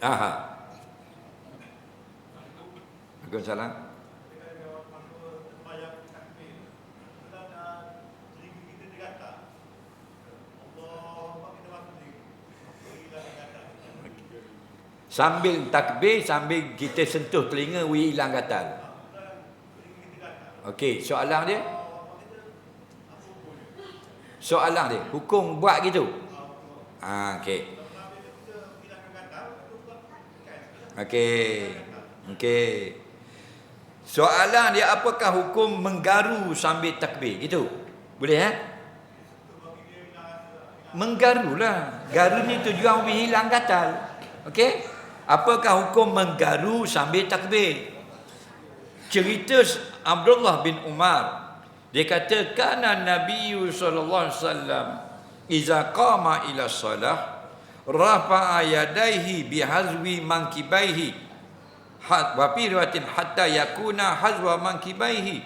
Aha. Waalaikumsalam. Sambil takbir, sambil kita sentuh telinga, we hilang gatal. Okey, soalan dia? Soalan dia, hukum buat gitu? Ah, okey. Okey. Okey. Soalan dia apakah hukum menggaru sambil takbir? Gitu. Boleh eh? Menggarulah. Garu ni tujuan untuk hilang gatal. Okey? Apakah hukum menggaru sambil takbir? Cerita Abdullah bin Umar dia kata kana Nabi sallallahu alaihi wasallam iza qama ila salah rafa'a yadayhi bihazwi mankibaihi. Wa fi riwayatin hatta yakuna hazwa mankibaihi.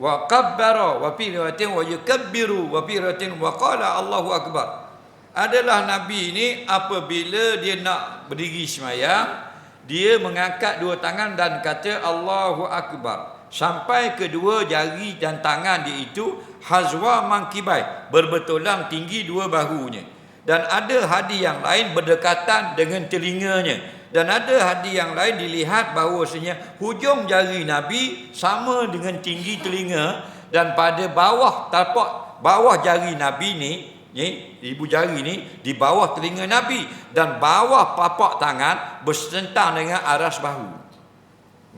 Wa kabbara wa fi riwayatin wa yukabbiru wa fi riwayatin wa qala Allahu akbar. Adalah nabi ini apabila dia nak berdiri semayang dia mengangkat dua tangan dan kata Allahu akbar. Sampai kedua jari dan tangan dia itu hazwa mangkibai berbetulan tinggi dua bahunya dan ada hadis yang lain berdekatan dengan telinganya dan ada hadis yang lain dilihat bahawasanya hujung jari Nabi sama dengan tinggi telinga dan pada bawah tapak bawah jari Nabi ni ni ibu jari ni di bawah telinga Nabi dan bawah papak tangan bersentang dengan aras bahu.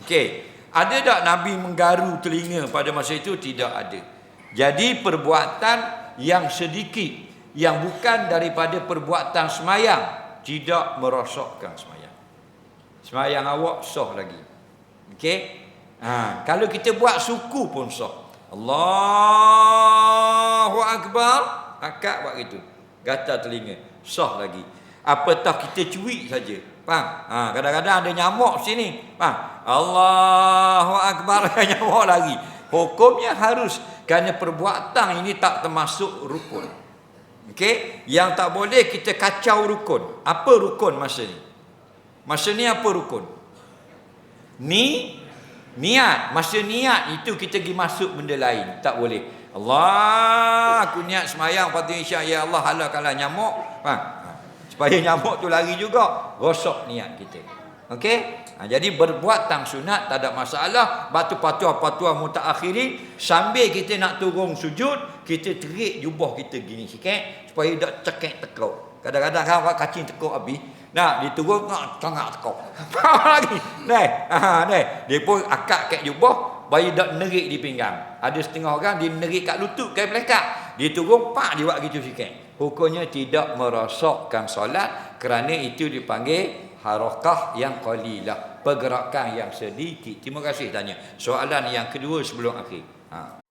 Okey. Ada tak Nabi menggaru telinga pada masa itu? Tidak ada. Jadi perbuatan yang sedikit yang bukan daripada perbuatan semayang tidak merosakkan semayang. Semayang awak sah lagi. Okey? Ha, kalau kita buat suku pun sah. Allahu akbar, akak buat gitu. Gatal telinga, sah lagi. Apatah kita cuik saja. Faham? Ha, kadang-kadang ada nyamuk sini. Faham? Allahu akbar nyamuk lagi. Hukumnya harus kerana perbuatan ini tak termasuk rukun. Okey, yang tak boleh kita kacau rukun. Apa rukun masa ni? Masa ni apa rukun? Ni niat. Masa niat itu kita pergi masuk benda lain. Tak boleh. Allah, aku niat semayang patu isyak ya Allah halakkanlah nyamuk. Ha. Supaya nyamuk tu lari juga. Rosak niat kita. Okey? Ha, jadi berbuat tang sunat tak ada masalah. Batu patuah-patuah mutaakhirin sambil kita nak turun sujud, kita terik jubah kita gini sikit supaya tak cekek tekuk. Kadang-kadang kan orang kacing tekuk habis. Nah, diturun nak tengah tekuk. lagi. Nah, ha, nah. Dia pun akak kat jubah bayi dak nerik di pinggang. Ada setengah orang dia nerik kat lutut kat pelekat. Dia turun pak dia buat gitu sikit. Hukumnya tidak merosakkan solat kerana itu dipanggil harakah yang qalilah. Pergerakan yang sedikit. Terima kasih tanya. Soalan yang kedua sebelum akhir. Ha